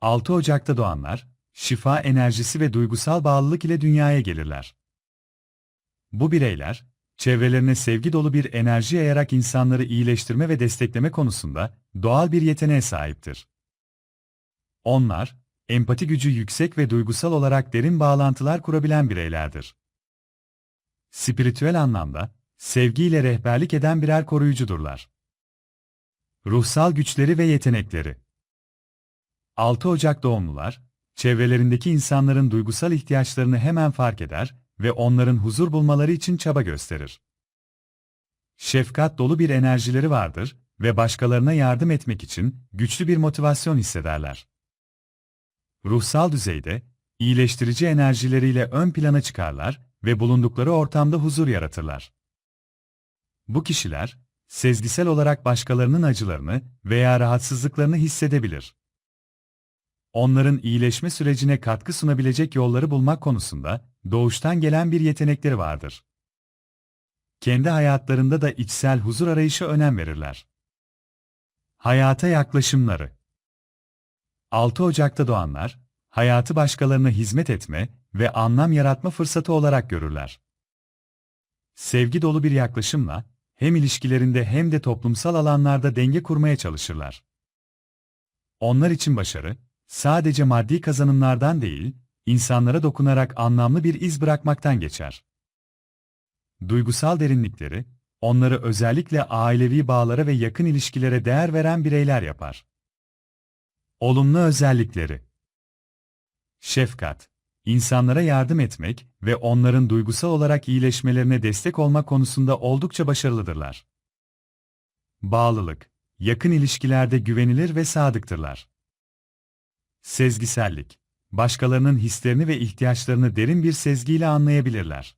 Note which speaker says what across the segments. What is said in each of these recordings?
Speaker 1: 6 Ocak'ta doğanlar, şifa enerjisi ve duygusal bağlılık ile dünyaya gelirler. Bu bireyler, çevrelerine sevgi dolu bir enerji yayarak insanları iyileştirme ve destekleme konusunda doğal bir yeteneğe sahiptir. Onlar, empati gücü yüksek ve duygusal olarak derin bağlantılar kurabilen bireylerdir. Spiritüel anlamda, sevgiyle rehberlik eden birer koruyucudurlar. Ruhsal güçleri ve yetenekleri 6 Ocak doğumlular, çevrelerindeki insanların duygusal ihtiyaçlarını hemen fark eder ve onların huzur bulmaları için çaba gösterir. Şefkat dolu bir enerjileri vardır ve başkalarına yardım etmek için güçlü bir motivasyon hissederler. Ruhsal düzeyde, iyileştirici enerjileriyle ön plana çıkarlar ve bulundukları ortamda huzur yaratırlar. Bu kişiler, sezgisel olarak başkalarının acılarını veya rahatsızlıklarını hissedebilir. Onların iyileşme sürecine katkı sunabilecek yolları bulmak konusunda doğuştan gelen bir yetenekleri vardır. Kendi hayatlarında da içsel huzur arayışı önem verirler. Hayata yaklaşımları 6 Ocak'ta doğanlar, hayatı başkalarına hizmet etme ve anlam yaratma fırsatı olarak görürler. Sevgi dolu bir yaklaşımla, hem ilişkilerinde hem de toplumsal alanlarda denge kurmaya çalışırlar. Onlar için başarı, sadece maddi kazanımlardan değil, insanlara dokunarak anlamlı bir iz bırakmaktan geçer. Duygusal derinlikleri, onları özellikle ailevi bağlara ve yakın ilişkilere değer veren bireyler yapar. Olumlu özellikleri Şefkat, insanlara yardım etmek ve onların duygusal olarak iyileşmelerine destek olmak konusunda oldukça başarılıdırlar. Bağlılık, yakın ilişkilerde güvenilir ve sadıktırlar. Sezgisellik, başkalarının hislerini ve ihtiyaçlarını derin bir sezgiyle anlayabilirler.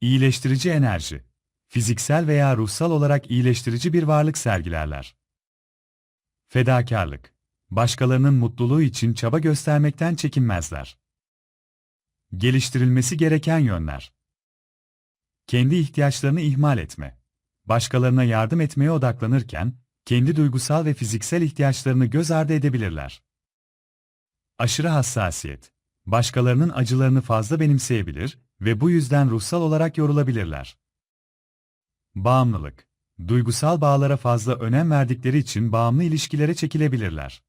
Speaker 1: İyileştirici enerji, fiziksel veya ruhsal olarak iyileştirici bir varlık sergilerler. Fedakarlık, başkalarının mutluluğu için çaba göstermekten çekinmezler. Geliştirilmesi gereken yönler. Kendi ihtiyaçlarını ihmal etme. Başkalarına yardım etmeye odaklanırken, kendi duygusal ve fiziksel ihtiyaçlarını göz ardı edebilirler. Aşırı hassasiyet. Başkalarının acılarını fazla benimseyebilir ve bu yüzden ruhsal olarak yorulabilirler. Bağımlılık. Duygusal bağlara fazla önem verdikleri için bağımlı ilişkilere çekilebilirler.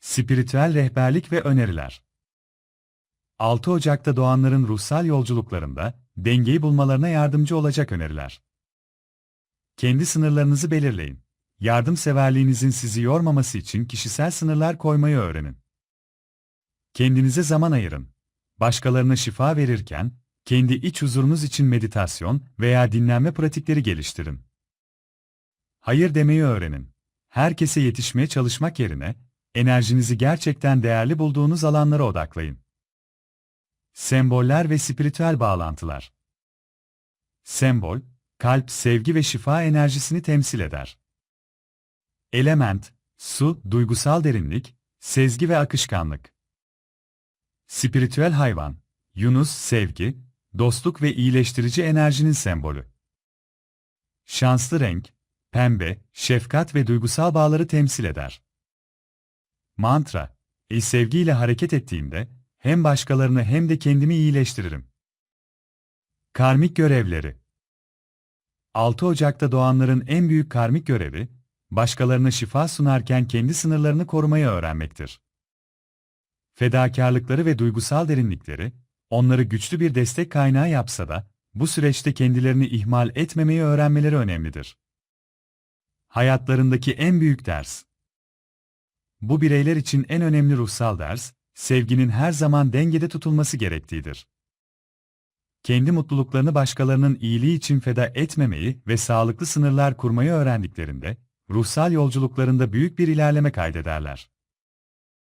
Speaker 1: Spiritüel rehberlik ve öneriler. 6 Ocak'ta doğanların ruhsal yolculuklarında dengeyi bulmalarına yardımcı olacak öneriler. Kendi sınırlarınızı belirleyin. Yardımseverliğinizin sizi yormaması için kişisel sınırlar koymayı öğrenin. Kendinize zaman ayırın. Başkalarına şifa verirken, kendi iç huzurunuz için meditasyon veya dinlenme pratikleri geliştirin. Hayır demeyi öğrenin. Herkese yetişmeye çalışmak yerine, enerjinizi gerçekten değerli bulduğunuz alanlara odaklayın. Semboller ve spiritüel bağlantılar. Sembol, kalp, sevgi ve şifa enerjisini temsil eder. Element, su, duygusal derinlik, sezgi ve akışkanlık. Spiritüel hayvan, Yunus, sevgi, dostluk ve iyileştirici enerjinin sembolü. Şanslı renk, pembe, şefkat ve duygusal bağları temsil eder. Mantra, e sevgiyle hareket ettiğimde, hem başkalarını hem de kendimi iyileştiririm. Karmik görevleri 6 Ocak'ta doğanların en büyük karmik görevi, başkalarına şifa sunarken kendi sınırlarını korumayı öğrenmektir. Fedakarlıkları ve duygusal derinlikleri, onları güçlü bir destek kaynağı yapsa da, bu süreçte kendilerini ihmal etmemeyi öğrenmeleri önemlidir. Hayatlarındaki en büyük ders Bu bireyler için en önemli ruhsal ders, sevginin her zaman dengede tutulması gerektiğidir. Kendi mutluluklarını başkalarının iyiliği için feda etmemeyi ve sağlıklı sınırlar kurmayı öğrendiklerinde, ruhsal yolculuklarında büyük bir ilerleme kaydederler.